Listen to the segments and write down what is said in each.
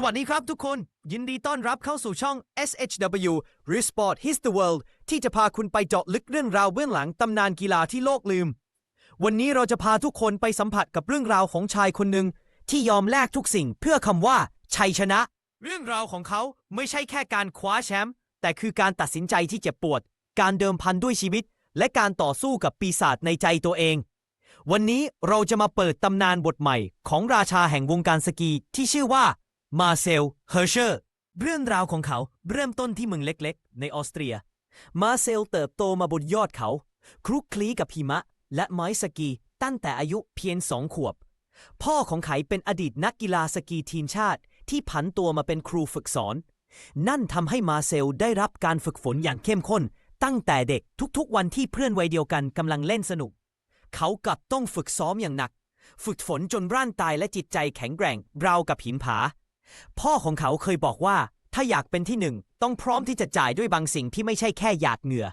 สวัสดีครับทุกคน ยินดีต้อนรับเข้าสู่ช่อง SHW หรือ Sport His the World ที่จะพาคุณไปเจาะลึกเรื่องราวเบื้องหลังตำนานกีฬาที่โลกลืม วันนี้เราจะพาทุกคนไปสัมผัสกับเรื่องราวของชายคนหนึ่งที่ยอมแลกทุกสิ่งเพื่อคำว่า ชัยชนะ เรื่องราวของเขาไม่ใช่แค่การคว้าแชมป์แต่คือการตัดสินใจที่เจ็บปวด การเดิมพันด้วยชีวิต และการต่อสู้กับปีศาจในใจตัวเอง วันนี้เราจะมาเปิดตำนานบทใหม่ของราชาแห่งวงการสกีที่ชื่อว่า มาเซล เฮอร์เชอร์ เรื่องราวของเขาเริ่มต้นที่เมืองเล็กๆ ในออสเตรีย มาเซลเติบโตมาบนยอดเขา คลุกคลีกับหิมะ และไม้สกีตั้งแต่อายุเพียงสองขวบ พ่อของไขเป็นอดีตนักกีฬาสกีทีมชาติ ที่ผันตัวมาเป็นครูฝึกสอน นั่นทำให้มาเซลได้รับการฝึกฝนอย่างเข้มข้น ตั้งแต่เด็กทุกๆวันที่เพื่อนวัยเดียวกันกำลังเล่นสนุก เขากลับต้องฝึกซ้อมอย่างหนัก ฝึกฝนจนร่างกายและจิตใจแข็งแกร่งราวกับหินผา พ่อของเขาเคยบอกว่า ถ้าอยากเป็นที่หนึ่งต้องพร้อมที่จะจ่ายด้วยบางสิ่งที่ไม่ใช่แค่หยาดเหงื่อ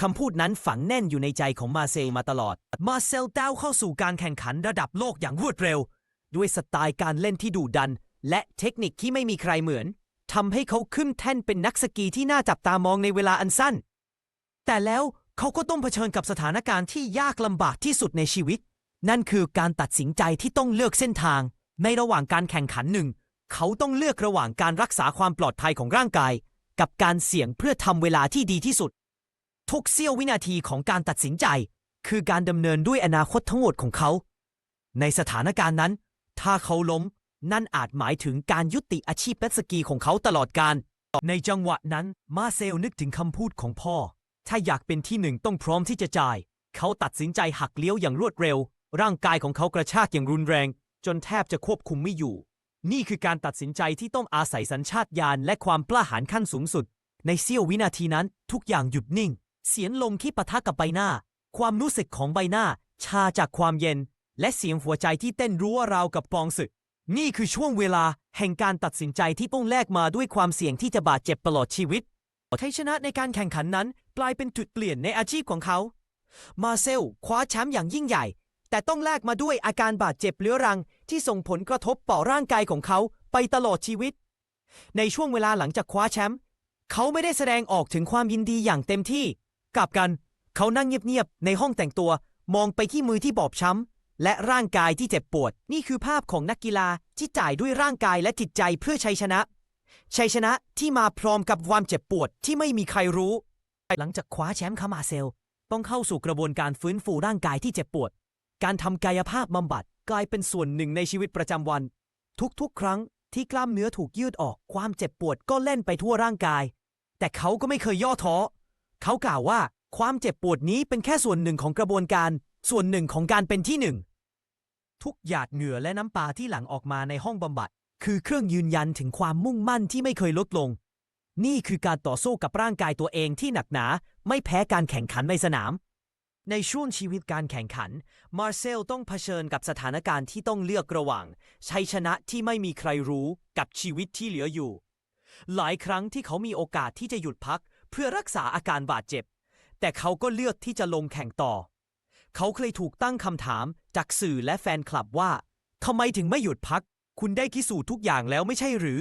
คำพูดนั้นฝังแน่นอยู่ในใจของมาเซลมาตลอด มาเซลก้าวเข้าสู่การแข่งขันระดับโลกอย่างรวดเร็ว ด้วยสไตล์การเล่นที่ดุดัน และเทคนิคที่ไม่มีใครเหมือนทำให้เขาขึ้นแท่นเป็นนักสกีที่น่าจับตามองในเวลาอันสั้น แต่แล้วเขาก็ต้องเผชิญกับสถานการณ์ที่ยากลำบากที่สุดในชีวิต นั่นคือการตัดสินใจที่ต้องเลือกเส้นทาง ในระหว่างการแข่งขันหนึ่ง เขาต้องเลือกระหว่างการรักษาความปลอดภัยของร่างกาย กับการเสี่ยงเพื่อทำเวลาที่ดีที่สุด ทุกเสี้ยววินาทีของการตัดสินใจ คือการดำเนินด้วยอนาคตทั้งหมดของเขา ในสถานการณ์นั้น ถ้าเขาล้ม นั่นอาจหมายถึงการยุติอาชีพนักสกีของเขาตลอดการ ในจังหวะนั้นมาเซลนึกถึงคำพูดของพ่อ ถ้าอยากเป็นที่หนึ่งต้องพร้อมที่จะจ่าย เขาตัดสินใจหักเลี้ยวอย่างรวดเร็ว ร่างกายของเขากระชากอย่างรุนแรง จนแทบจะควบคุมไม่อยู่ นี่คือการตัดสินใจที่ต้องอาศัยสัญชาตญาณและความกล้าหาญขั้นสูงสุด ในเสี้ยววินาทีนั้นทุกอย่างหยุดนิ่ง เสียงลมที่ปะทะกับใบหน้า ความรู้สึกของใบหน้า ชาจากความเย็น และเสียงหัวใจที่เต้นรัวราวกับปองศึก นี่คือช่วงเวลา แห่งการตัดสินใจที่ต้องแลกมาด้วยความเสี่ยงที่จะบาดเจ็บตลอดชีวิตชัยชนะในการแข่งขันนั้นกลายเป็นจุดเปลี่ยนในอาชีพของเขา มาเซลคว้าแชมป์อย่างยิ่งใหญ่ แต่ต้องแลกมาด้วยอาการบาดเจ็บเรื้อรังที่ส่งผลกระทบต่อร่างกายของเขาไปตลอดชีวิต ในช่วงเวลาหลังจากคว้าแชมป์เขาไม่ได้แสดงออกถึงความยินดีอย่างเต็มที่กลับกันเขานั่งเงียบๆในห้องแต่งตัวมองไปที่มือที่บอบช้ำและร่างกายที่เจ็บปวด นี่คือภาพของนักกีฬาที่จ่ายด้วยร่างกายและจิตใจเพื่อชัยชนะ ชัยชนะที่มาพร้อมกับความเจ็บปวดที่ไม่มีใครรู้ หลังจากคว้าแชมป์คามาเซล ต้องเข้าสู่กระบวนการฟื้นฟูร่างกายที่เจ็บปวด การทำกายภาพบำบัดกลายเป็นส่วนหนึ่งในชีวิตประจำวัน ทุกๆ ครั้งที่กล้ามเนื้อถูกยืดออกความเจ็บปวดก็เล่นไปทั่วร่างกาย แต่เขาก็ไม่เคยย่อท้อ เขากล่าวว่าความเจ็บปวดนี้เป็นแค่ส่วนหนึ่งของกระบวนการ ส่วนหนึ่งของการเป็นที่หนึ่ง ทุกหยาดเหงื่อและน้ำตาที่หลั่งออกมาในห้องบำบัด คือเครื่องยืนยันถึงความมุ่งมั่นที่ไม่เคยลดลง นี่คือการต่อสู้กับร่างกายตัวเองที่หนักหนา ไม่แพ้การแข่งขันในสนาม ในช่วงชีวิตการแข่งขัน มาร์เซลต้องเผชิญกับสถานการณ์ที่ต้องเลือกระหว่าง ชัยชนะที่ไม่มีใครรู้กับชีวิตที่เหลืออยู่ หลายครั้งที่เขามีโอกาสที่จะหยุดพัก เพื่อรักษาอาการบาดเจ็บ แต่เขาก็เลือกที่จะลงแข่งต่อ เขาเคยถูกตั้งคำถามจากสื่อและแฟนคลับว่าทำไมถึงไม่หยุดพัก คุณได้พิสูจน์ทุกอย่างแล้วไม่ใช่หรือ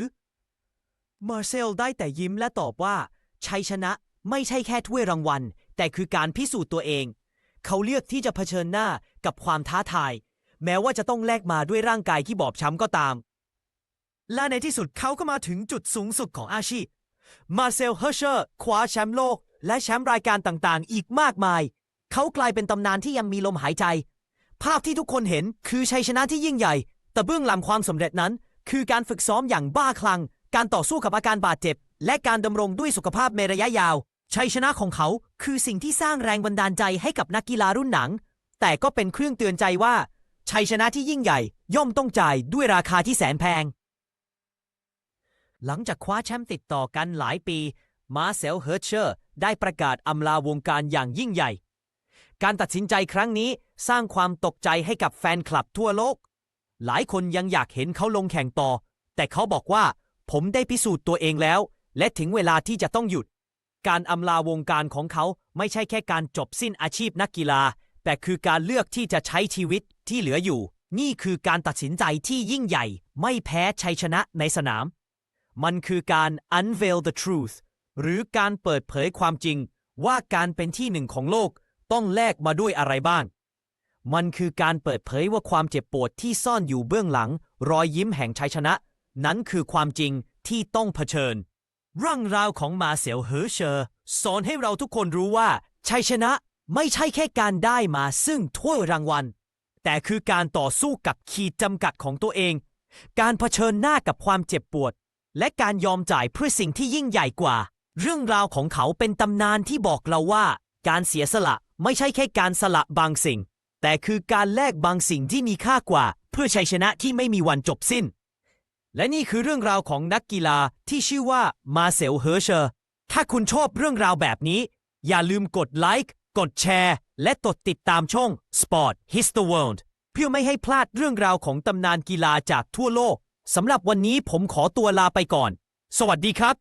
มาร์เซลได้แต่ยิ้มและตอบว่า ชัยชนะไม่ใช่แค่ถ้วยรางวัล แต่คือการพิสูจน์ตัวเอง เขาเลือกที่จะเผชิญหน้ากับความท้าทาย แม้ว่าจะต้องแลกมาด้วยร่างกายที่บอบช้ำก็ตาม และในที่สุดเขาก็มาถึงจุดสูงสุดของอาชีพ มาเซลเฮอร์เชอร์คว้าแชมป์โลก และแชมป์รายการต่างๆ อีกมากมาย เขากลายเป็นตำนานที่ยังมีลมหายใจ ภาพที่ทุกคนเห็นคือชัยชนะที่ยิ่งใหญ่ แต่เบื้องหลังความสำเร็จนั้น คือการฝึกซ้อมอย่างบ้าคลั่ง การต่อสู้กับอาการบาดเจ็บ และการดำรงด้วยสุขภาพในระยะยาว ชัยชนะของเขาคือสิ่งที่สร้างแรงบันดาลใจให้กับนักกีฬารุ่นหนัง แต่ก็เป็นเครื่องเตือนใจว่า ชัยชนะที่ยิ่งใหญ่ย่อมต้องจ่ายด้วยราคาที่แสนแพง หลังจากคว้าแชมป์ติดต่อกันหลายปี มาเซลเฮิร์เชอร์ ได้ประกาศอำลาวงการอย่างยิ่งใหญ่ การตัดสินใจครั้งนี้สร้างความตกใจให้กับแฟนคลับทั่วโลก หลายคนยังอยากเห็นเขาลงแข่งต่อ แต่เขาบอกว่า ผมได้พิสูจน์ตัวเองแล้ว และถึงเวลาที่จะต้องหยุด การอำลาวงการของเขาไม่ใช่แค่การจบสิ้นอาชีพนักกีฬา แต่คือการเลือกที่จะใช้ชีวิตที่เหลืออยู่ นี่คือการตัดสินใจที่ยิ่งใหญ่ ไม่แพ้ชัยชนะในสนาม มันคือการ unveil the truth หรือการเปิดเผยความจริง ว่าการเป็นที่หนึ่งของโลกต้องแลกมาด้วยอะไรบ้าง มันคือการเปิดเผยว่าความเจ็บปวดที่ซ่อนอยู่เบื้องหลัง รอยยิ้มแห่งชัยชนะ นั้นคือความจริงที่ต้องเผชิญ รื่องราวของมาเซลเฮอร์เชอร์สอนให้เราทุกคนรู้ว่า ชัยชนะไม่ใช่แค่การได้มาซึ่งถ้วยรางวัล แต่คือการต่อสู้กับขีดจำกัดของตัวเอง การเผชิญหน้ากับความเจ็บปวด และการยอมจ่ายเพื่อสิ่งที่ยิ่งใหญ่กว่า เรื่องราวของเขาเป็นตำนานที่บอกเราว่า การเสียสละไม่ใช่แค่การสละบางสิ่ง แต่คือการแลกบางสิ่งที่มีค่ากว่า เพื่อชัยชนะที่ไม่มีวันจบสิ้น และนี่คือเรื่องราวของนักกีฬาที่ชื่อว่ามาเซลเฮอร์เชอร์ ถ้าคุณชอบเรื่องราวแบบนี้ อย่าลืมกดไลค์ กดแชร์ และกดติดตามช่อง Sport His the World เพื่อไม่ให้พลาดเรื่องราวของตำนานกีฬาจากทั่วโลก สำหรับวันนี้ผมขอตัวลาไปก่อน สวัสดีครับ